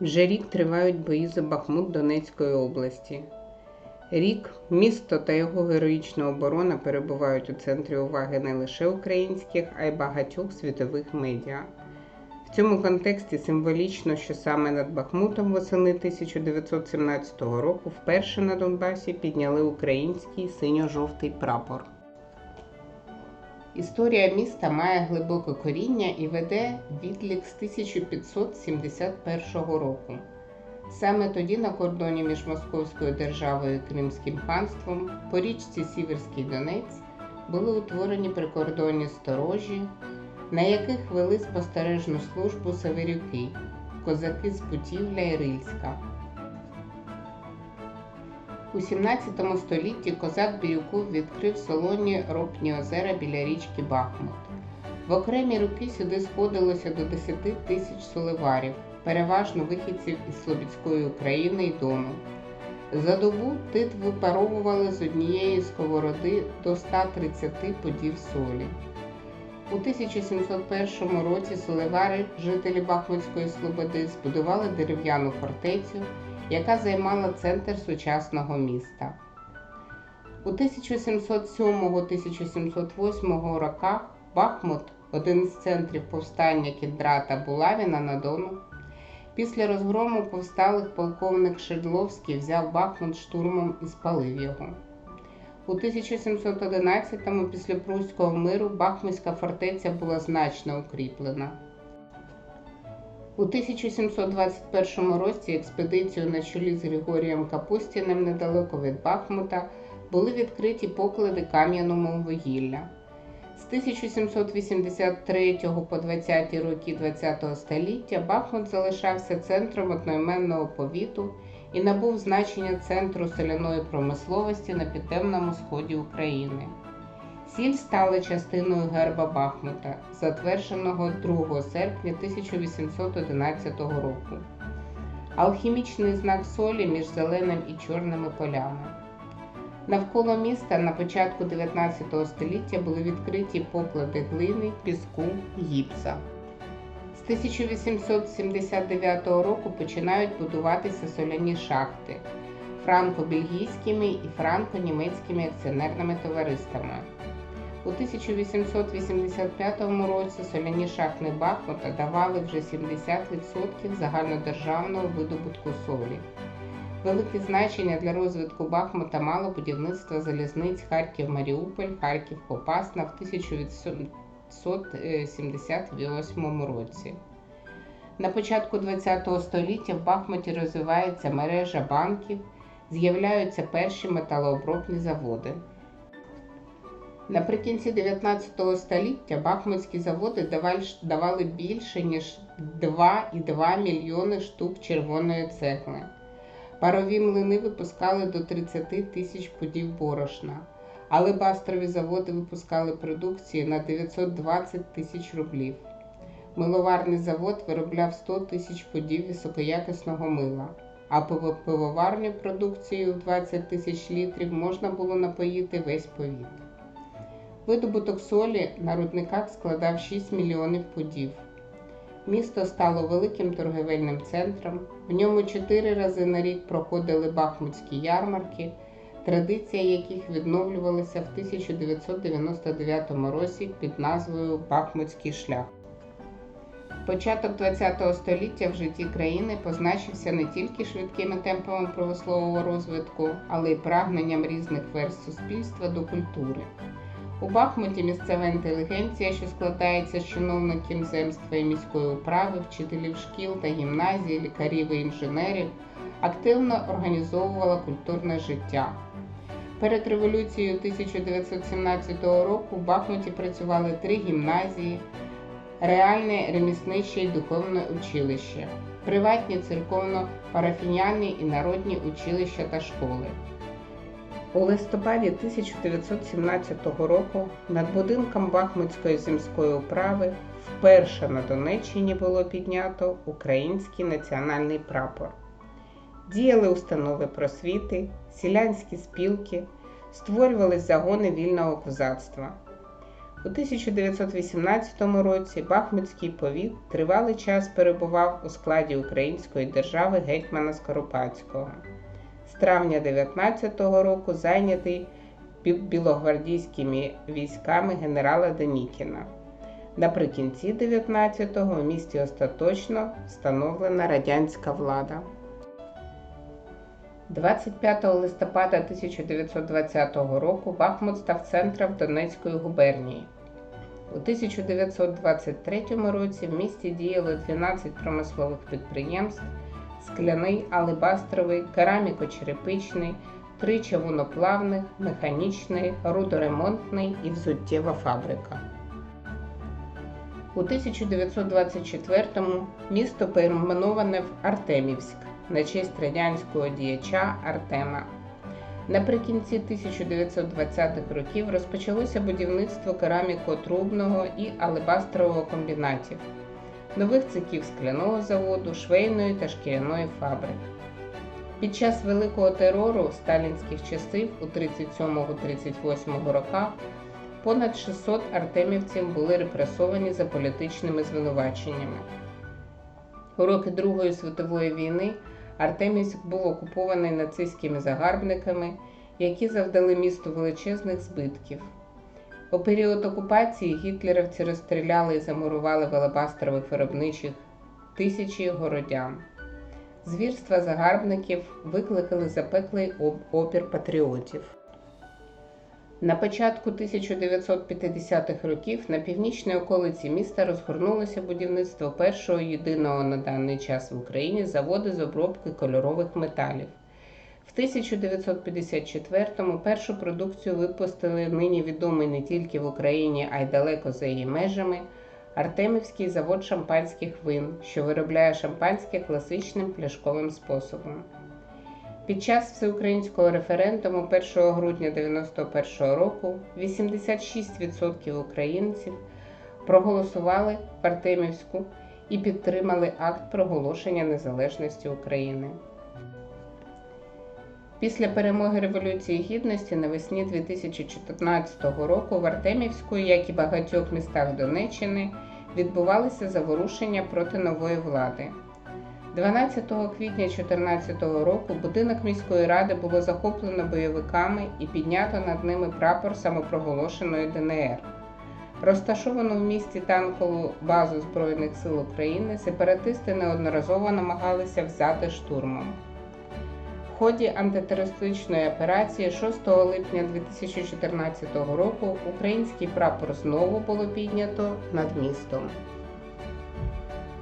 Вже рік тривають бої за Бахмут Донецької області. Рік місто та його героїчна оборона перебувають у центрі уваги не лише українських, а й багатьох світових медіа. В цьому контексті символічно, що саме над Бахмутом восени 1917 року вперше на Донбасі підняли український синьо-жовтий прапор. Історія міста має глибоке коріння і веде відлік з 1571 року. Саме тоді на кордоні між Московською державою і Кримським ханством по річці Сіверський Донець були утворені прикордонні сторожі, на яких вели спостережну службу северюки, козаки з Путівля і Рильська. У 17 столітті козак Бірюков відкрив солоні ропні озера біля річки Бахмут. В окремі роки сюди сходилося до 10 тисяч соливарів, переважно вихідців із Слобідської України й Дону. За добу тит випаровували з однієї сковороди до 130 подів солі. У 1701 році соливари, жителі Бахмутської Слободи, збудували дерев'яну фортецю, яка займала центр сучасного міста. У 1707-1708 роках Бахмут, один з центрів повстання Кіндрата Булавіна на Дону, після розгрому повсталих полковник Шедловський взяв Бахмут штурмом і спалив його. У 1711-му після Прусського миру Бахмутська фортеця була значно укріплена. У 1721 році експедицію на чолі з Григорієм Капустіним недалеко від Бахмута були відкриті поклади кам'яному вугілля. З 1783 по 20-ті роки ХХ століття Бахмут залишався центром одноіменного повіту і набув значення центру соляної промисловості на південному сході України. Сіль стала частиною герба Бахмута, затвердженого 2 серпня 1811 року. Алхімічний знак солі між зеленим і чорними полями. Навколо міста на початку 19 століття були відкриті поклади глини, піску, гіпса. З 1879 року починають будуватися соляні шахти франко-бельгійськими і франко-німецькими акціонерними товариствами. У 1885 році соляні шахти Бахмута давали вже 70% загальнодержавного видобутку солі. Велике значення для розвитку Бахмута мало будівництво залізниць Харків-Маріуполь, Харків-Попасна в 1878 році. На початку ХХ століття в Бахмуті розвивається мережа банків, з'являються перші металообробні заводи. Наприкінці 19 століття бахмутські заводи давали більше ніж 2,2 мільйони штук червоної цегли. Парові млини випускали до 30 тисяч пудів борошна, але бастрові заводи випускали продукції на 920 тисяч рублів. Миловарний завод виробляв 100 тисяч пудів високоякісного мила, а пивоварню продукцією в 20 тисяч літрів можна було напоїти весь повіт. Видобуток солі на рудниках складав 6 мільйонів пудів. Місто стало великим торговельним центром, в ньому чотири рази на рік проходили бахмутські ярмарки, традиція яких відновлювалася в 1999 році під назвою Бахмутський шлях. Початок ХХ століття в житті країни позначився не тільки швидкими темпами промислового розвитку, але й прагненням різних верст суспільства до культури. У Бахмуті місцева інтелігенція, що складається з чиновників земства і міської управи, вчителів шкіл та гімназій, лікарів і інженерів, активно організовувала культурне життя. Перед революцією 1917 року в Бахмуті працювали три гімназії, реальне ремісниче і духовне училище, приватні церковно-парафіняні і народні училища та школи. У листопаді 1917 року над будинком Бахмутської земської управи вперше на Донеччині було піднято український національний прапор. Діяли установи просвіти, селянські спілки, створювались загони вільного козацтва. У 1918 році Бахмутський повіт тривалий час перебував у складі Української держави гетьмана Скоропадського. Травня 19-го року зайнятий білогвардійськими військами генерала Денікіна. Наприкінці 19-го в місті остаточно встановлена радянська влада. 25 листопада 1920 року Бахмут став центром Донецької губернії. У 1923 році в місті діяло 12 промислових підприємств: скляний, алебастровий, кераміко-черепичний, три чавуноплавних, механічний, рудоремонтний і взуттєва фабрика. У 1924-му місто перейменоване в Артемівськ на честь радянського діяча Артема. Наприкінці 1920-х років розпочалося будівництво кераміко-трубного і алебастрового комбінатів, нових цехів скляного заводу, швейної та шкіряної фабрик. Під час великого терору сталінських часів у 37-38 роках понад 600 артемівців були репресовані за політичними звинуваченнями. У роки Другої світової війни Артемівськ був окупований нацистськими загарбниками, які завдали місту величезних збитків. У період окупації гітлерівці розстріляли і замурували в алебастрових виробничих тисячі городян. Звірства загарбників викликали запеклий опір патріотів. На початку 1950-х років на північній околиці міста розгорнулося будівництво першого єдиного на даний час в Україні заводу з обробки кольорових металів. В 1954-му першу продукцію випустили нині відомий не тільки в Україні, а й далеко за її межами Артемівський завод шампанських вин, що виробляє шампанське класичним пляшковим способом. Під час всеукраїнського референдуму 1 грудня 1991 року 86% українців проголосували в Артемівську і підтримали акт проголошення незалежності України. Після перемоги Революції Гідності навесні 2014 року в Артемівську, як і багатьох містах Донеччини, відбувалися заворушення проти нової влади. 12 квітня 2014 року будинок міської ради було захоплено бойовиками і піднято над ними прапор самопроголошеної ДНР. Розташовану в місті танкову базу Збройних сил України сепаратисти неодноразово намагалися взяти штурмом. В ході антитерористичної операції 6 липня 2014 року український прапор знову було піднято над містом.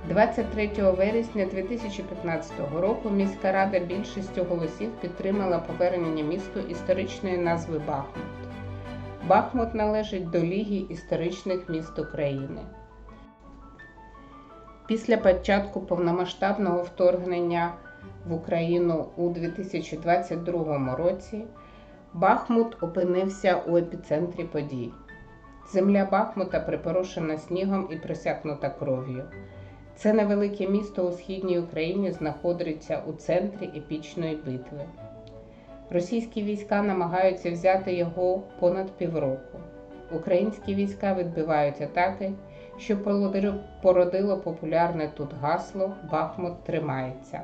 23 вересня 2015 року міська рада більшістю голосів підтримала повернення місту історичної назви Бахмут. Бахмут належить до Ліги історичних міст України. Після початку повномасштабного вторгнення в Україну у 2022 році Бахмут опинився у епіцентрі подій. Земля Бахмута припорошена снігом і просякнута кров'ю. Це невелике місто у східній Україні знаходиться у центрі епічної битви. Російські війська намагаються взяти його понад півроку. Українські війська відбивають атаки, що породило- популярне тут гасло Бахмут тримається.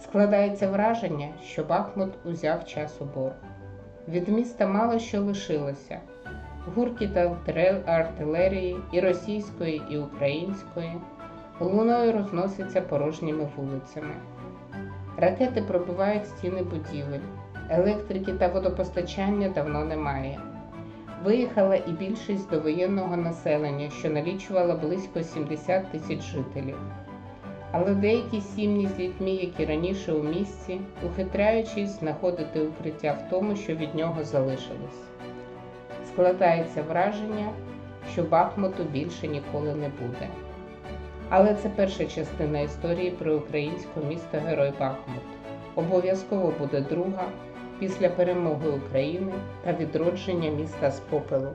Складається враження, що Бахмут узяв час у борг. Від міста мало що лишилося. Гуркіт артиле- артилерії і російської, і української луною розноситься порожніми вулицями. Ракети пробивають стіни будівель, електрики та водопостачання давно немає. Виїхала і більшість довоєнного населення, що налічувало близько 70 тисяч жителів. Але деякі сім'ї з дітьми, які раніше у місті, ухитряючись знаходити укриття в тому, що від нього залишилось. Складається враження, що Бахмуту більше ніколи не буде. Але це перша частина історії про українське місто Герой Бахмут. Обов'язково буде друга після перемоги України та відродження міста з попелу.